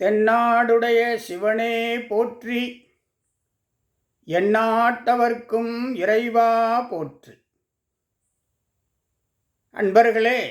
தென்னாடுடைய சிவனே போற்றி. எந்நாட்டவர்க்கும் இறைவா போற்றி. அன்பர்களே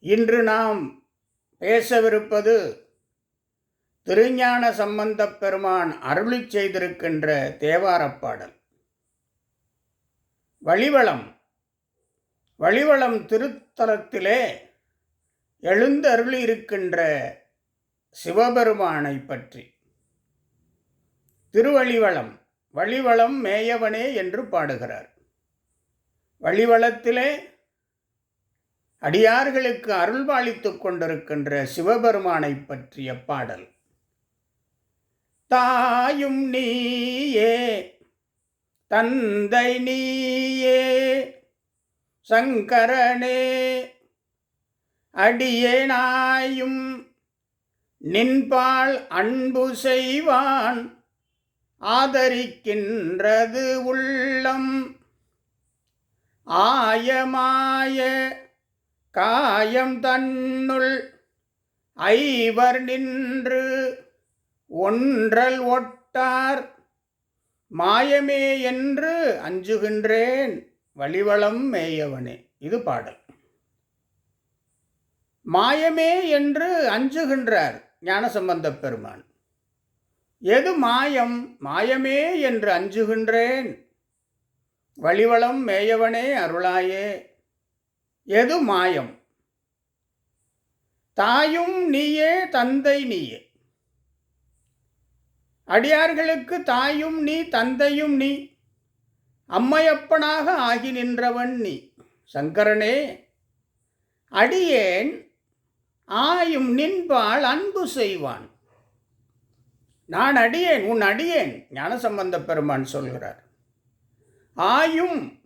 இன்று நாம் பேசவிருப்பது திருஞான சம்பந்தப் பெருமான் அருளி செய்திருக்கின்ற தேவாரப்பாடல் வழிவளம். வழிவளம் திருத்தலத்திலே எழுந்தருளியிருக்கின்ற சிவபெருமானை பற்றி. திருவழிவளம் வழிவளம் மேயவனே என்று பாடுகிறார். வழிவளத்திலே அடியார்களுக்கு அருள்பாலித்துக் கொண்டிருக்கின்ற சிவபெருமானை பற்றிய பாடல். தாயும் நீயே தந்தை நீயே சங்கரனே அடியேனாயும் நின்பால் அன்பு செய்வான் ஆதரிக்கின்றது உள்ளம். ஆயமாய காயம் தன்னுள் ஐவர் நின்று ஒன்றல் ஒட்டார். மாயமே என்று அஞ்சுகின்றேன் வழிவளம் மேயவனே. இது பாடல். மாயமே என்று அஞ்சுகின்றார். ஞானசம்பந்தப் பெருமான். எது மாயம்? மாயமே என்று அஞ்சுகின்றேன். வழிவளம் மேயவனே அருளாயே. எது மாயம்? தாயும் நீயே தந்தை நீயே. அடியார்களுக்கு தாயும் நீ தந்தையும் நீ. அம்மையப்பனாக ஆகி நின்றவன் நீ. சங்கரனே அடியேன் ஆயும் நின்பால் அன்பு செய்வான். நான் அடியேன் உன் அடியேன் ஞானசம்பந்த பெருமான் சொல்கிறார். ஆயும்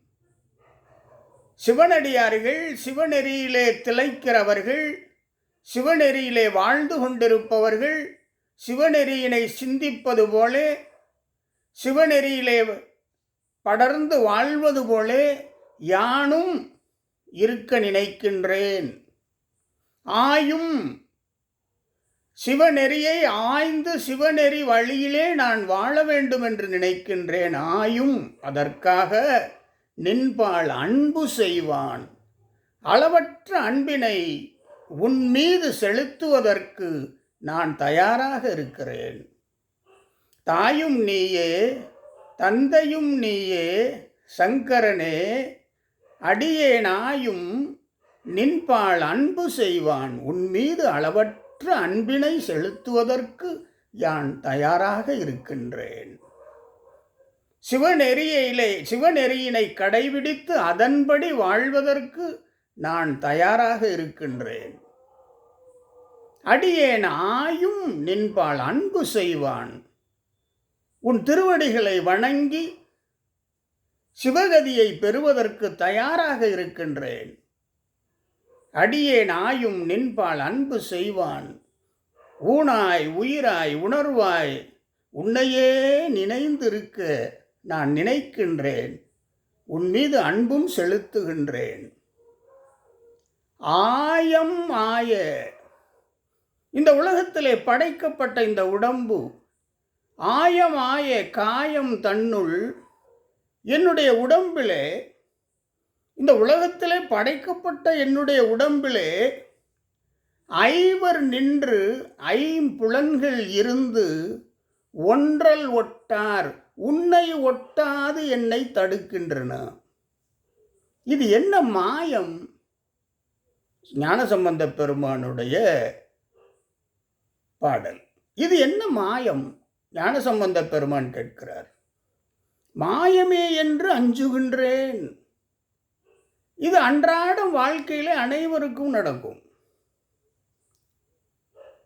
சிவனடியார்கள் சிவநெறியிலே திளைக்கிறவர்கள் சிவநெறியிலே வாழ்ந்து கொண்டிருப்பவர்கள் சிவநெறியினை சிந்திப்பது போலே சிவநெறியிலே படர்ந்து வாழ்வது போலே யானும் இருக்க நினைக்கின்றேன். ஆயும் சிவநெறியை ஆய்ந்து சிவநெறி வழியிலே நான் வாழ வேண்டும் என்று நினைக்கின்றேன். ஆயும் அதற்காக நின்பால் அன்பு செய்வான். அளவற்ற அன்பினை உன் மீது செலுத்துவதற்கு நான் தயாராக இருக்கிறேன். தாயும் நீயே தந்தையும் நீயே சங்கரனே அடியேனாயும் நின்பால் அன்பு செய்வான். உன் மீது அளவற்ற அன்பினை செலுத்துவதற்கு யான் தயாராக இருக்கின்றேன். சிவநெறியிலே சிவநெறியினை கடைபிடித்து அதன்படி வாழ்வதற்கு நான் தயாராக இருக்கின்றேன். அடியேன் ஆயும் நின்பால் அன்பு செய்வான். உன் திருவடிகளை வணங்கி சிவகதியை பெறுவதற்கு தயாராக இருக்கின்றேன். அடியேன் ஆயும் நின்பால் அன்பு செய்வான். ஊனாய் உயிராய் உணர்வாய் உன்னையே நினைந்திருக்க நான் நினைக்கின்றேன். உன் மீது அன்பும் செலுத்துகின்றேன். ஆயம் ஆய. இந்த உலகத்திலே படைக்கப்பட்ட இந்த உடம்பு ஆயம் ஆய காயம் தன்னுள் என்னுடைய உடம்பிலே இந்த உலகத்திலே படைக்கப்பட்ட என்னுடைய உடம்பிலே ஐவர் நின்று ஐம்புலன்கள் இருந்து ஒன்றல் ஒட்டார் உன்னை ஒட்டாது என்னை தடுக்கின்றன. இது என்ன மாயம்? ஞானசம்பந்த பெருமானுடைய பாடல். இது என்ன மாயம்? ஞானசம்பந்த பெருமான் கேட்கிறார். மாயமே என்று அஞ்சுகின்றேன். இது அன்றாடம் வாழ்க்கையில் அனைவருக்கும் நடக்கும்.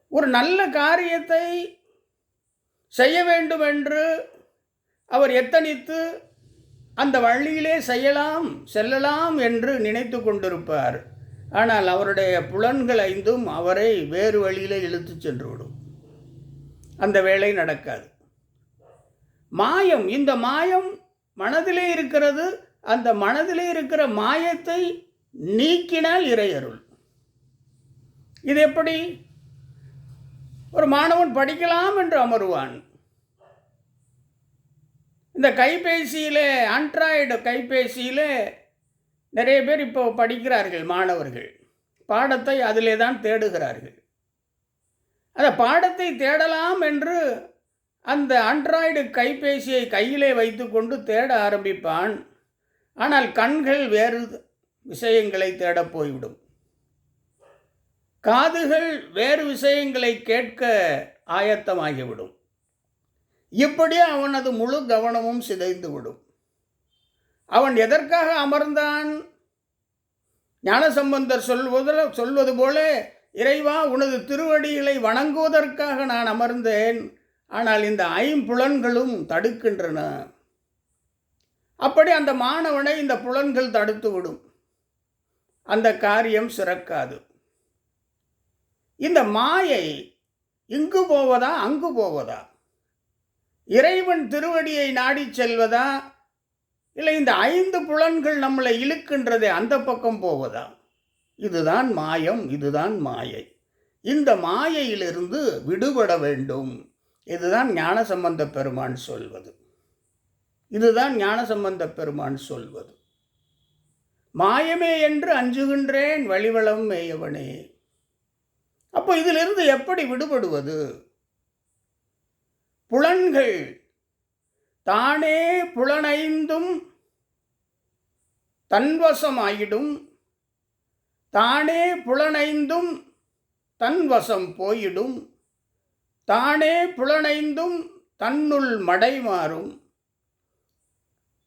ஒரு நல்ல காரியத்தை செய்ய வேண்டும் என்று அவர் எத்தனித்து அந்த வழியிலே செய்யலாம் செல்லலாம் என்று நினைத்து கொண்டிருப்பார். ஆனால் அவருடைய புலன்கள் ஐந்தும் அவரை வேறு வழியிலே இழுத்து சென்றுவிடும். அந்த வேலை நடக்காது. மாயம் இந்த மாயம் மனதிலே இருக்கிறது அந்த மனதில் இருக்கிற மாயத்தை நீக்கினால் இறையருள். இது எப்படி? ஒரு மாணவன் படிக்கலாம் என்று அமருவான். இந்த கைபேசியில் ஆண்ட்ராய்டு கைபேசியில் நிறைய பேர் இப்போ படிக்கிறார்கள் மாணவர்கள். பாடத்தை அதிலே தான் தேடுகிறார்கள். அந்த பாடத்தை தேடலாம் என்று அந்த ஆண்ட்ராய்டு கைபேசியை கையிலே வைத்துக்கொண்டு தேட ஆரம்பிப்பான். ஆனால் கண்கள் வேறு விஷயங்களை தேடப் போய்விடும். காதுகள் வேறு விஷயங்களை கேட்க ஆயத்தமாகிவிடும். இப்படி அவனது முழு கவனமும் சிதைந்து விடும் அவன் எதற்காக அமர்ந்தான்? ஞானசம்பந்தர் சொல்வது சொல்வது போல இறைவா உனது திருவடிகளை வணங்குவதற்காக நான் அமர்ந்தேன். ஆனால் இந்த ஐம்புலன்களும் தடுக்கின்றன. அப்படி அந்த மாணவனை இந்த புலன்கள் தடுத்து விடும். அந்த காரியம் சிறக்காது. இந்த மாயை இங்கு போவதா அங்கு போவதா? இறைவன் திருவடியை நாடி செல்வதா? இல்லை இந்த ஐந்து புலன்கள் நம்மளை இழுக்கின்றதே அந்த பக்கம் போவதா? இதுதான் மாயம் இதுதான் மாயை. இந்த மாயையிலிருந்து விடுபட வேண்டும். இதுதான் ஞானசம்பந்த பெருமான் சொல்வது. இதுதான் ஞானசம்பந்த பெருமான் சொல்வது. மாயமே என்று அஞ்சுகின்றேன் வழிவளம் மேயவனே. அப்போ இதிலிருந்து எப்படி விடுபடுவது? புலன்கள் தானே புலனைந்தும் தன்வசமாயிடும். தானே புலனைந்தும் தன்வசம் போயிடும். தானே புலனைந்தும் தன்னுள் மடைமாறும்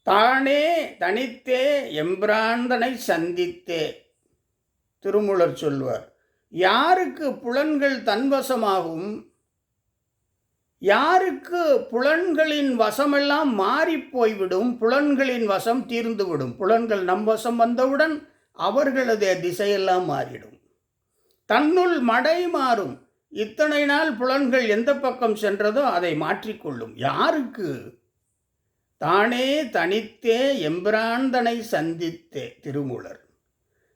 தானே தனித்தே எம்பிராந்தனை சந்தித்தே. திருமுலர் சொல்வார் யாருக்கு புலன்கள் தன்வசமாகும்? யாருக்கு புலன்களின் வசமெல்லாம் மாறி போய்விடும்? புலன்களின் வசம் தீர்ந்துவிடும். புலன்கள் நம் வசம் வந்தவுடன் அவர்களது திசையெல்லாம் மாறிடும். தன்னுள் மடை மாறும். இத்தனை நாள் புலன்கள் எந்த பக்கம் சென்றதோ அதை மாற்றிக்கொள்ளும் யாருக்கு தானே தனித்தே எம்பிராந்தனை சந்தித்தே திருமூலர்.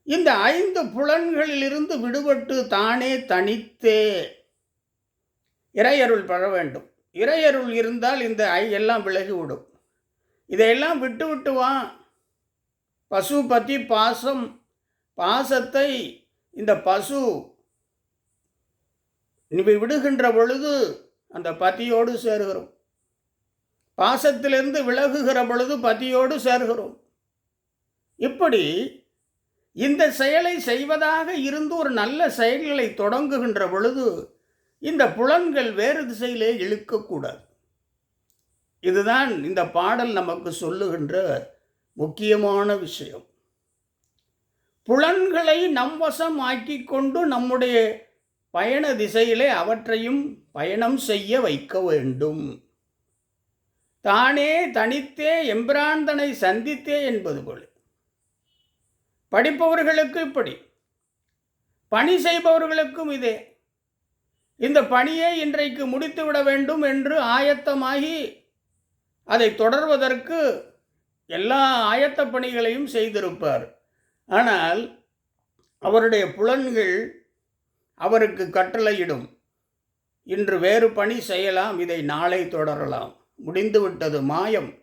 இந்த ஐந்து புலன்களிலிருந்து விடுபட்டு தானே தனித்தே. இறையருள் பெற வேண்டும். இறையருள் இருந்தால் இந்த ஐ எல்லாம் விலகிவிடும். இதையெல்லாம் விட்டு விட்டு வா. பசு பற்றி பாசம் பாசத்தை இந்த பசு நீ விடுகின்ற பொழுது அந்த பத்தியோடு சேருகிறோம். பாசத்திலிருந்து விலகுகிற பொழுது பதியோடு சேர்கிறோம். இப்படி இந்த செயலை செய்வதாக இருந்து ஒரு நல்ல செயல்களை தொடங்குகின்ற பொழுது இந்த புலன்கள் வேறு திசையிலே இழுக்கக்கூடாது. இதுதான் இந்த பாடல் நமக்கு சொல்லுகின்ற முக்கியமான விஷயம். புலன்களை நம் வசம் ஆக்கி கொண்டு நம்முடைய பயண திசையிலே அவற்றையும் பயணம் செய்ய வைக்க வேண்டும். தானே தனித்தே எம்பிராந்தனை சந்தித்தே என்பது போல. படிப்பவர்களுக்கு இப்படி பணி செய்பவர்களுக்கும் இதே. இந்த பணியை இன்றைக்கு முடித்துவிட வேண்டும் என்று ஆயத்தமாகி அதை தொடர்வதற்கு எல்லா ஆயத்த பணிகளையும் செய்திருப்பார். ஆனால் அவருடைய புலன்கள் அவருக்கு கட்டளையிடும். இன்று வேறு பணி செய்யலாம் இதை நாளை தொடரலாம். முடிந்துவிட்டது. மாயம்.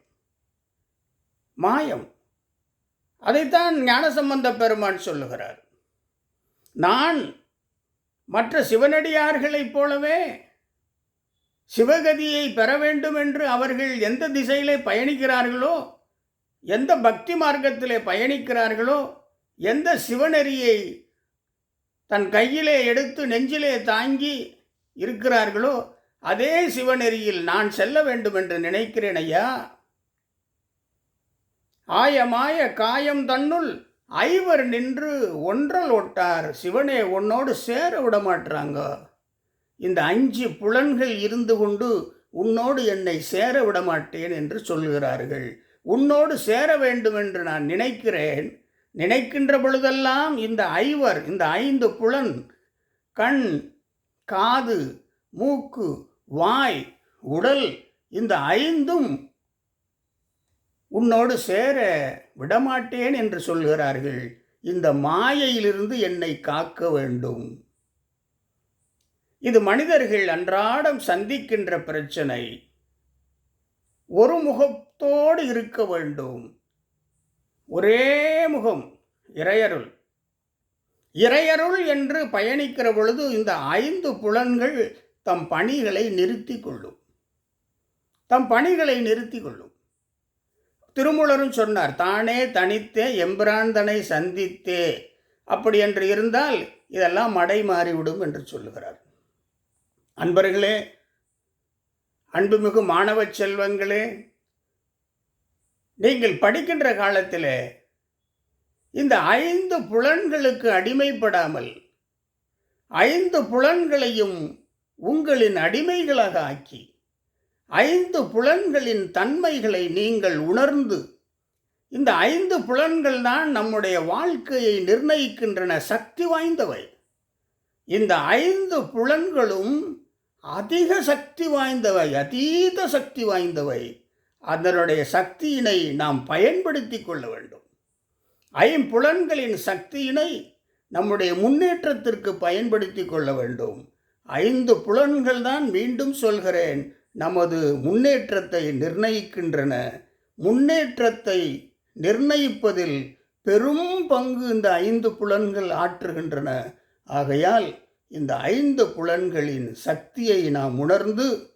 மாயம். அதைத்தான் ஞானசம்பந்த பெருமான் சொல்லுகிறார். நான் மற்ற சிவனடியார்களைப் போலவே சிவகதியை பெற வேண்டும் என்று அவர்கள் எந்த திசையிலே பயணிக்கிறார்களோ எந்த பக்தி மார்க்கத்திலே பயணிக்கிறார்களோ எந்த சிவநெறியை தன் கையிலே எடுத்து நெஞ்சிலே தாங்கி இருக்கிறார்களோ அதே சிவநெறியில் நான் செல்ல வேண்டும் என்று நினைக்கிறேன் ஐயா. ஆயமாய காயம் தன்னுள் ஐவர் நின்று ஒன்றல் ஒட்டார். சிவனே உன்னோடு சேர விட மாட்டாங்க இந்த அஞ்சு புலன்கள் இருந்து கொண்டு உன்னோடு என்னை சேர விட மாட்டேன் என்று சொல்கிறார்கள். உன்னோடு சேர வேண்டும் என்று நான் நினைக்கிறேன். நினைக்கின்ற பொழுதெல்லாம் இந்த ஐவர் இந்த ஐந்து புலன் கண் காது மூக்கு வாய் உடல் இந்த ஐந்தும் உன்னோடு சேர விடமாட்டேன் என்று சொல்கிறார்கள். இந்த மாயையிலிருந்து என்னை காக்க வேண்டும். இது மனிதர்கள் அன்றாடம் சந்திக்கின்ற பிரச்சனை. ஒரு முகத்தோடு இருக்க வேண்டும். ஒரே முகம் இறையருள். இறையருள் என்று பயணிக்கிற பொழுது இந்த ஐந்து புலன்கள் தம் பணிகளை நிறுத்தி கொள்ளும். தம் பணிகளை நிறுத்தி கொள்ளும். திருமூலரும் சொன்னார் தானே தனித்தே எம்பிராந்தனை சந்தித்தே. அப்படி என்று இருந்தால் இதெல்லாம் மடை மாறிவிடும் என்று சொல்லுகிறார். அன்பர்களே அன்புமிகு மாணவ செல்வங்களே நீங்கள் படிக்கின்ற காலத்தில் இந்த ஐந்து புலன்களுக்கு அடிமைப்படாமல் ஐந்து புலன்களையும் உங்களின் அடிமைகளாக ஆக்கி ஐந்து புலன்களின் தன்மைகளை நீங்கள் உணர்ந்து இந்த ஐந்து புலன்கள் தான் நம்முடைய வாழ்க்கையை நிர்ணயிக்கின்றன சக்தி வாய்ந்தவை. இந்த ஐந்து புலன்களும் அதிக சக்தி வாய்ந்தவை அதீத சக்தி வாய்ந்தவை. அதனுடைய சக்தியினை நாம் பயன்படுத்தி கொள்ள வேண்டும். ஐம்புலன்களின் சக்தியினை நம்முடைய முன்னேற்றத்திற்கு பயன்படுத்தி கொள்ள வேண்டும். ஐந்து புலன்கள் தான் மீண்டும் சொல்கிறேன். நமது முன்னேற்றத்தை நிர்ணயிக்கின்றன. முன்னேற்றத்தை நிர்ணயிப்பதில் பெரும் பங்கு இந்த ஐந்து புலன்கள் ஆற்றுகின்றன. ஆகையால் இந்த ஐந்து புலன்களின் சக்தியை நாம் உணர்ந்து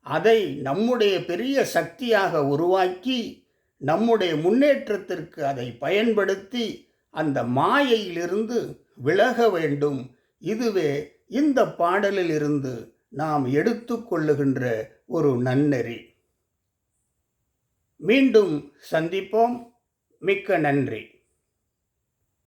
அதை நம்முடைய பெரிய சக்தியாக உருவாக்கி நம்முடைய முன்னேற்றத்திற்கு அதை பயன்படுத்தி அந்த மாயையிலிருந்து விலக வேண்டும். இதுவே இந்த பாடலில் இருந்து நாம் எடுத்துக்கொள்ளுகின்ற ஒரு நன்னெறி. மீண்டும் சந்திப்போம். மிக்க நன்றி.